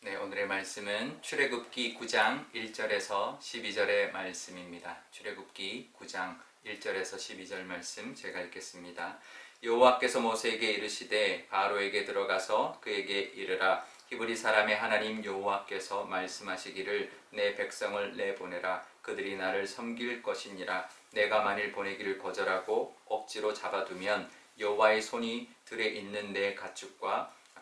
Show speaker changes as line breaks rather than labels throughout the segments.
네, 오늘의 말씀은 출애굽기 9장 1절에서 12절의 말씀입니다. 출애굽기 9장 1절에서 12절 말씀 제가 읽겠습니다. 여호와께서 모세에게 이르시되 바로에게 들어가서 그에게 이르라 히브리 사람의 하나님 여호와께서 말씀하시기를 내 백성을 내보내라 그들이 나를 섬길 것이니라 내가 만일 보내기를 거절하고 억지로 잡아두면 여호와의 손이 들에 있는 내 가축과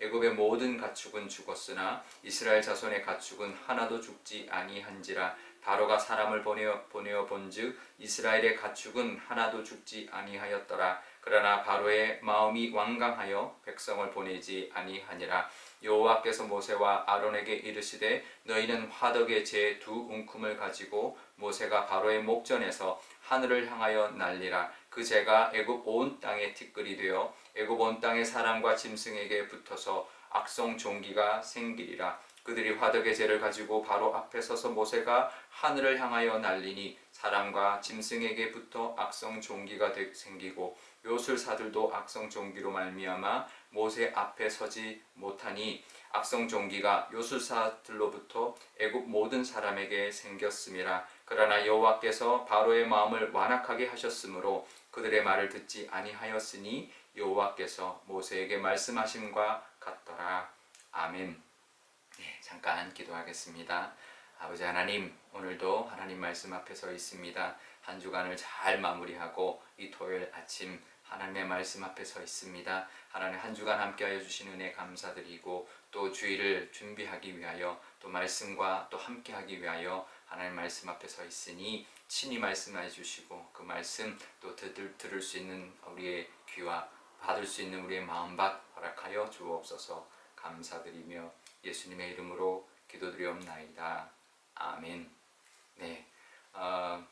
애굽의 모든 가축은 죽었으나 이스라엘 자손의 가축은 하나도 죽지 아니한지라 바로가 사람을 보내어 보내어 본즉 이스라엘의 가축은 하나도 죽지 아니하였더라 그러나 바로의 마음이 완강하여 백성을 보내지 아니하니라. 여호와께서 모세와 아론에게 이르시되 너희는 화덕의 제두 움큼을 가지고 모세가 바로의 목전에서 하늘을 향하여 날리라. 그 재가 애굽 온 땅에 티끌이 되어 애굽 온 땅의 사람과 짐승에게 붙어서 악성 종기가 생기리라. 그들이 화덕의 재를 가지고 바로 앞에 서서 모세가 하늘을 향하여 날리니 사람과 짐승에게 붙어 악성 종기가 생기고 요술사들도 악성 종기로 말미암아 모세 앞에 서지 못하니 악성 종기가 요술사들로부터 애굽 모든 사람에게 생겼음이라 그러나 여호와께서 바로의 마음을 완악하게 하셨으므로 그들의 말을 듣지 아니하였으니 여호와께서 모세에게 말씀하심과 같더라 아멘. 네, 잠깐 기도하겠습니다. 아버지 하나님, 오늘도 하나님 말씀 앞에 서 있습니다. 한 주간을 잘 마무리하고 이 토요일 아침 하나님의 말씀 앞에 서 있습니다. 하나님 한 주간 함께하여 주신 은혜 감사드리고 또 주일을 준비하기 위하여 또 말씀과 또 함께하기 위하여 하나님 말씀 앞에 서 있으니 친히 말씀해 주시고 그 말씀 또 들을, 들을 수 있는 우리의 귀와 받을 수 있는 우리의 마음밭 허락하여 주옵소서 감사드리며 예수님의 이름으로 기도드리옵나이다. 아멘. 네. 어,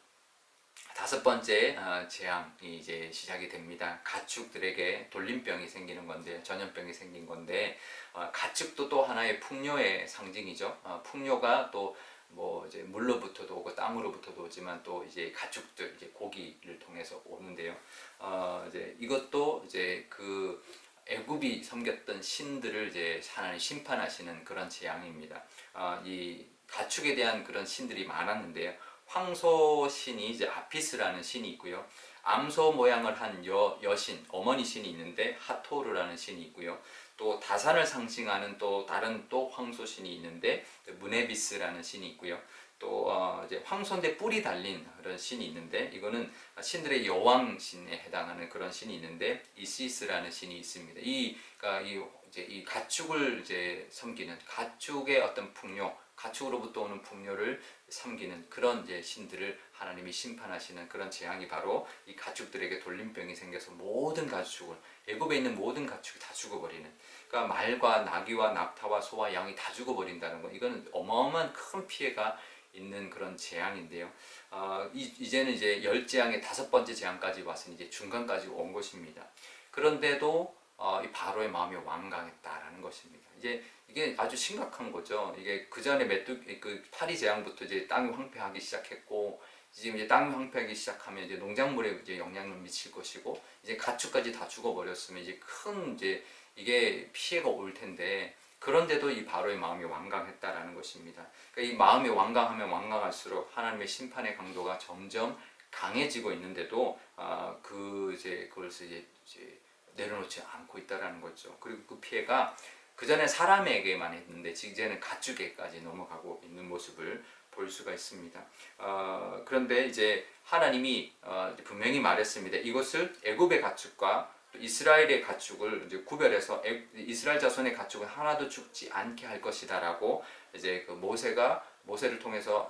다섯 번째 어, 재앙이 이제 시작이 됩니다. 가축들에게 돌림병이 생기는 건데 전염병이 생긴 건데 어, 가축도 또 하나의 풍요의 상징이죠. 어, 풍요가 또뭐 이제 물로부터도 오고 땅으로부터도 오지만 또 이제 가축들 이제 고기를 통해서 오는데요. 어 이제 이것도 이제 그 애굽이 섬겼던 신들을 이제 하나님 심판하시는 그런 재앙입니다. 어, 이 가축에 대한 그런 신들이 많았는데요. 황소 신이 이제 아피스라는 신이 있고요. 암소 모양을 한 여, 여신, 어머니 신이 있는데 하토르라는 신이 있고요. 또 다산을 상징하는 또 다른 또 황소 신이 있는데 무네비스라는 신이 있고요. 또 어, 이제 황소인데 뿔이 달린 그런 신이 있는데 이거는 신들의 여왕 신에 해당하는 그런 신이 있는데 이시스라는 신이 있습니다. 이, 그러니까 이 이제 이 가축을 이제 섬기는 가축의 어떤 풍요, 가축으로부터 오는 풍요를 섬기는 그런 이제 신들을 하나님이 심판하시는 그런 재앙이 바로 이 가축들에게 돌림병이 생겨서 모든 가축을 애굽에 있는 모든 가축이 다 죽어버리는 그러니까 말과 나귀와 낙타와 소와 양이 다 죽어버린다는 거 이거는 어마어마한 큰 피해가 있는 그런 재앙인데요. 어, 이, 제는 이제 열 재앙의 다섯 번째 재앙까지 왔으니 이제 중간까지 온 것입니다. 그런데도 어, 이 바로의 마음이 완강했다라는 것입니다. 이제 이게 아주 심각한 거죠. 이게 그 전에 메뚜기 그 파리 재앙부터 이제 땅이 황폐하기 시작했고 지금 이제 땅이 황폐하기 시작하면 이제 농작물에 이제 영향을 미칠 것이고 이제 가축까지 다 죽어버렸으면 이제 큰 이제 이게 피해가 올 텐데 그런데도 이 바로의 마음이 완강했다라는 것입니다. 그러니까 이 마음이 완강하면 완강할수록 하나님의 심판의 강도가 점점 강해지고 있는데도 아, 그 이제 이제, 이제 내려놓지 않고 있다라는 거죠. 그리고 그 피해가 그 전에 사람에게만 했는데 이제는 가축에까지 넘어가고 있는 모습을 볼 수가 있습니다. 어, 그런데 이제 하나님이 어, 분명히 말했습니다. 이것을 애굽의 가축과 이스라엘의 가축을 이제 구별해서 이스라엘 자손의 가축은 하나도 죽지 않게 할 것이다라고 이제 그 모세가 모세를 통해서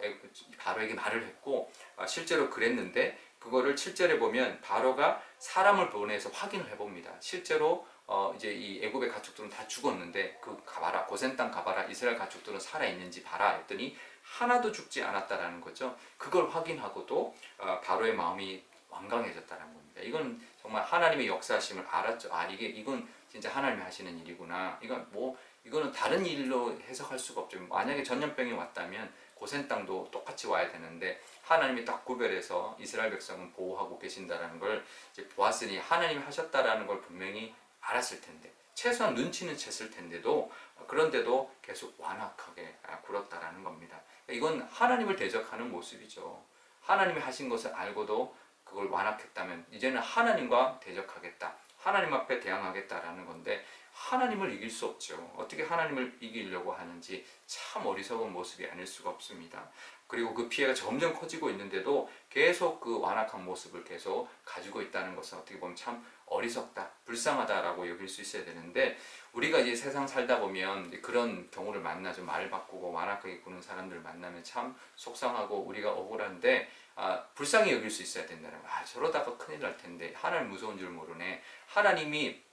바로에게 말을 했고 아, 실제로 그랬는데 그거를 7절에 보면 바로가 사람을 보내서 확인을 해봅니다. 실제로 어 이제 이 애굽의 가축들은 다 죽었는데 그 가봐라 고센 땅 가봐라 이스라엘 가축들은 살아 있는지 봐라 했더니 하나도 죽지 않았다라는 거죠. 그걸 확인하고도 어, 바로의 마음이 완강해졌다는 겁니다. 이건 정말 하나님의 역사하심을 알았죠. 아 이게 이건 진짜 하나님이 하시는 일이구나. 이건 뭐 이거는 다른 일로 해석할 수가 없죠. 만약에 전염병이 왔다면 고센 땅도 똑같이 와야 되는데 하나님이 딱 구별해서 이스라엘 백성은 보호하고 계신다라는 걸 이제 보았으니 하나님이 하셨다라는 걸 분명히 알았을 텐데 최소한 눈치는 챘을 텐데도 그런데도 계속 완악하게 아, 굴었다라는 겁니다. 이건 하나님을 대적하는 모습이죠. 하나님이 하신 것을 알고도 그걸 완악했다면 이제는 하나님과 대적하겠다. 하나님 앞에 대항하겠다라는 건데 하나님을 이길 수 없죠. 어떻게 하나님을 이기려고 하는지 참 어리석은 모습이 아닐 수가 없습니다. 그리고 그 피해가 점점 커지고 있는데도 계속 그 완악한 모습을 계속 가지고 있다는 것은 어떻게 보면 참 어리석다, 불쌍하다라고 여길 수 있어야 되는데 우리가 이제 세상 살다 보면 그런 경우를 만나죠. 말 바꾸고 완악하게 구는 사람들을 만나면 참 속상하고 우리가 억울한데 아, 불쌍히 여길 수 있어야 된다는. 아, 저러다가 큰일 날 텐데 하나님 무서운 줄 모르네. 하나님이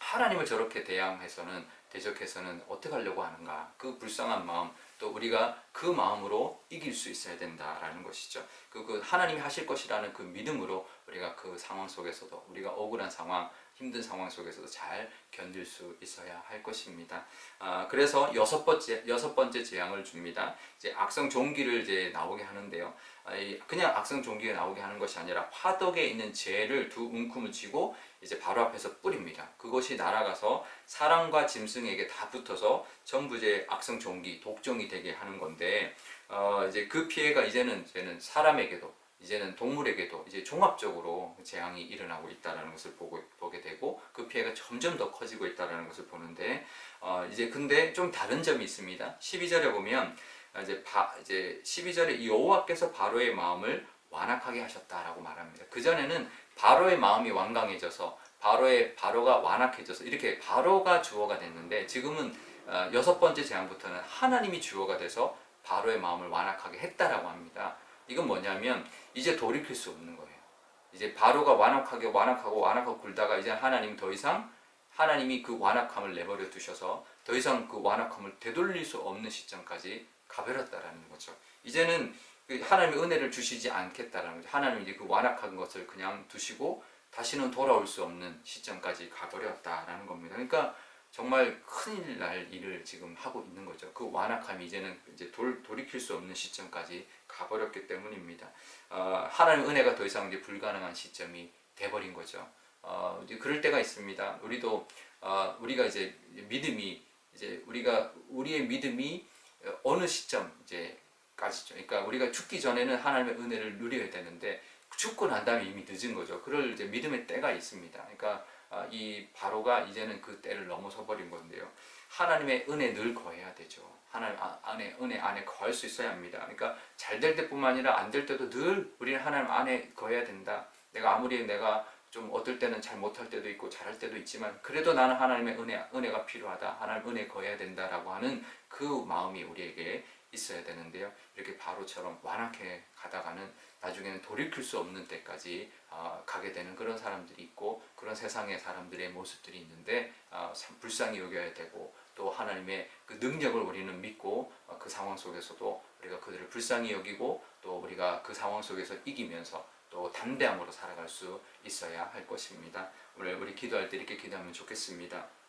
하나님을 저렇게 대항해서는 대적해서는 어떻게 하려고 하는가? 그 불쌍한 마음 또 우리가 그 마음으로 이길 수 있어야 된다라는 것이죠. 그, 그 하나님이 하실 것이라는 그 믿음으로 우리가 그 상황 속에서도 우리가 억울한 상황, 힘든 상황 속에서도 잘 견딜 수 있어야 할 것입니다. 아, 그래서 여섯 번째 여섯 번째 재앙을 줍니다. 이제 악성 종기를 이제 나오게 하는데요. 아, 이 그냥 악성 종기가 나오게 하는 것이 아니라 화덕에 있는 재를 두 움큼을 쥐고 이제 바로 앞에서 뿌립니다. 그것이 날아가서 사람과 짐승에게 다 붙어서 전부 이제 악성 종기, 독종이 되게 하는 건데 어, 이제 그 피해가 이제는 이제는 사람에게도 이제는 동물에게도 이제 종합적으로 재앙이 일어나고 있다는 것을 보고, 보게 되고 그 피해가 점점 더 커지고 있다는 것을 보는데 어, 이제 근데 좀 다른 점이 있습니다. 12절에 보면 이제 바, 이제 12절에 여호와께서 바로의 마음을 완악하게 하셨다라고 말합니다. 그 전에는 바로의 마음이 완강해져서 바로의 바로가 완악해져서 이렇게 바로가 주어가 됐는데 지금은 어, 여섯 번째 재앙부터는 하나님이 주어가 돼서 바로의 마음을 완악하게 했다라고 합니다. 이건 뭐냐면 이제 돌이킬 수 없는 거예요. 이제 바로가 완악하게 완악하고 완악하고 굴다가 이제 하나님 더 이상 하나님이 그 완악함을 내버려 두셔서 더 이상 그 완악함을 되돌릴 수 없는 시점까지 가버렸다라는 거죠. 이제는 그 하나님의 은혜를 주시지 않겠다라는 거죠. 하나님 이제 그 완악한 것을 그냥 두시고 다시는 돌아올 수 없는 시점까지 가버렸다라는 겁니다. 그러니까 정말 큰일 날 일을 지금 하고 있는 거죠. 그 완악함이 이제는 이제 돌, 돌이킬 수 없는 시점까지 가버렸기 때문입니다. 어, 하나님 은혜가 더 이상 이제 불가능한 시점이 돼버린 거죠. 어, 이제 그럴 때가 있습니다. 우리도 어, 우리가 이제 믿음이 이제 우리가 우리의 믿음이 어느 시점 이제까지죠. 그러니까 우리가 죽기 전에는 하나님의 은혜를 누려야 되는데 죽고 난 다음에 이미 늦은 거죠. 그럴 이제 믿음의 때가 있습니다. 그러니까 아, 이 바로가 이제는 그 때를 넘어서 버린 건데요. 하나님의 은혜 늘 거해야 되죠. 하나님 아, 안에 은혜 안에 거할 수 있어야 합니다. 그러니까 잘 될 때뿐만 아니라 안 될 때도 늘 우리는 하나님 안에 거해야 된다. 내가 아무리 내가 좀 어떨 때는 잘 못할 때도 있고 잘할 때도 있지만 그래도 나는 하나님의 은혜 은혜가 필요하다. 하나님 은혜 거해야 된다라고 하는 그 마음이 우리에게 있어야 되는데요. 이렇게 바로처럼 완악해 가다가는 나중에는 돌이킬 수 없는 때까지 어, 가게 되는 그런 사람들이 있고 그런 세상의 사람들의 모습들이 있는데 어, 참 불쌍히 여겨야 되고 또 하나님의 그 능력을 우리는 믿고 어, 그 상황 속에서도 우리가 그들을 불쌍히 여기고 또 우리가 그 상황 속에서 이기면서 또 담대함으로 살아갈 수 있어야 할 것입니다. 오늘 우리 기도할 때 이렇게 기도하면 좋겠습니다.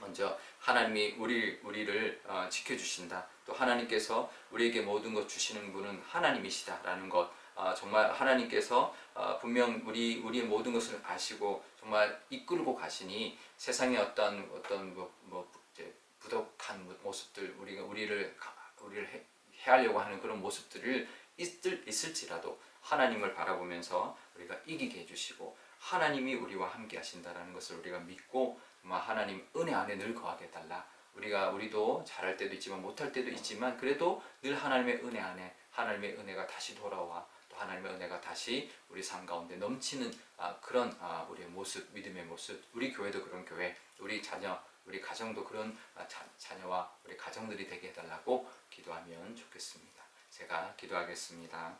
먼저 하나님이 우리 우리를 어, 지켜주신다. 또 하나님께서 우리에게 모든 것 주시는 분은 하나님이시다라는 것. 어, 정말 하나님께서 어, 분명 우리 우리의 모든 것을 아시고 정말 이끌고 가시니 세상의 어떤 어떤 뭐, 뭐 부족한 모습들 우리가 우리를 가- 우리를 해, 해하려고 하는 그런 모습들을 있을 있을지라도 하나님을 바라보면서 우리가 이기게 해주시고 하나님이 우리와 함께 하신다라는 것을 우리가 믿고 정말 하나님 은혜 안에 늘 거하게 해달라. 우리가 우리도 잘할 때도 있지만 못할 때도 있지만 그래도 늘 하나님의 은혜 안에 하나님의 은혜가 다시 돌아와 또 하나님의 은혜가 다시 우리 삶 가운데 넘치는 아, 그런 아, 우리의 모습, 믿음의 모습, 우리 교회도 그런 교회, 우리 자녀, 우리 가정도 그런 아, 자, 자녀와 우리 가정들이 되게 해달라고 기도하면 좋겠습니다. 제가 기도하겠습니다.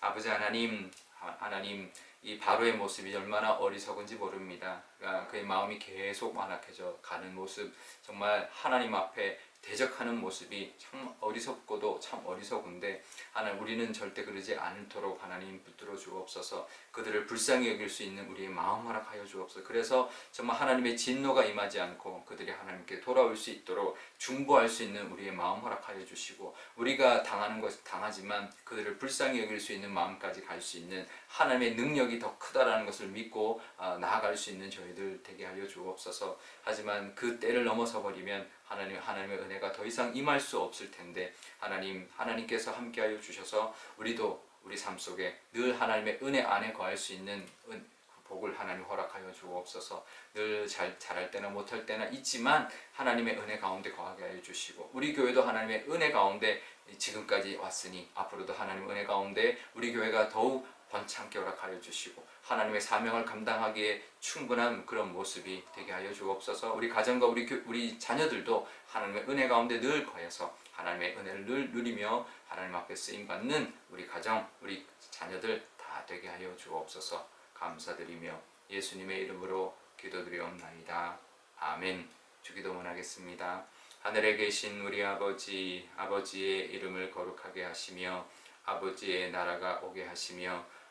아버지 하나님, 하- 하나님 이 바로의 모습이 얼마나 어리석은지 모릅니다. 아, 그의 마음이 계속 완악해져 가는 모습, 정말 하나님 앞에 대적하는 모습이 참 어리석고도 참 어리석은데 하나님 우리는 절대 그러지 않도록 하나님 붙들어 주옵소서. 그들을 불쌍히 여길 수 있는 우리의 마음 허락하여 주옵소서. 그래서 정말 하나님의 진노가 임하지 않고 그들이 하나님께 돌아올 수 있도록 중보할 수 있는 우리의 마음 허락하여 주시고 우리가 당하는 것 당하지만 그들을 불쌍히 여길 수 있는 마음까지 갈 수 있는 하나님의 능력이 더 크다라는 것을 믿고 아, 나아갈 수 있는 저희들 되게 하여 주옵소서. 하지만 그 때를 넘어서 버리면 하나님 하나님의 은혜가 더 이상 임할 수 없을 텐데 하나님 하나님께서 함께하여 주셔서 우리도 우리 삶 속에 늘 하나님의 은혜 안에 거할 수 있는 은, 복을 하나님 허락하여 주옵소서. 늘 잘 잘할 때나 못할 때나 있지만 하나님의 은혜 가운데 거하게 하여 주시고 우리 교회도 하나님의 은혜 가운데 지금까지 왔으니 앞으로도 하나님 은혜 가운데 우리 교회가 더욱 번창케 허락하여 주시고 하나님의 사명을 감당하기에 충분한 그런 모습이 되게 하여 주옵소서. 우리 가정과 우리 교, 우리 자녀들도 하나님의 은혜 가운데 늘 거해서 하나님의 은혜를 늘 누리며 하나님 앞에 쓰임 받는 우리 가정 우리 자녀들 다 되게 하여 주옵소서. 감사드리며 예수님의 이름으로 기도드리옵나이다. 아멘. 주기도 원하겠습니다. 하늘에 계신 우리 아버지 아버지의 이름을 거룩하게 하시며 아버지의 나라가 오게 하시며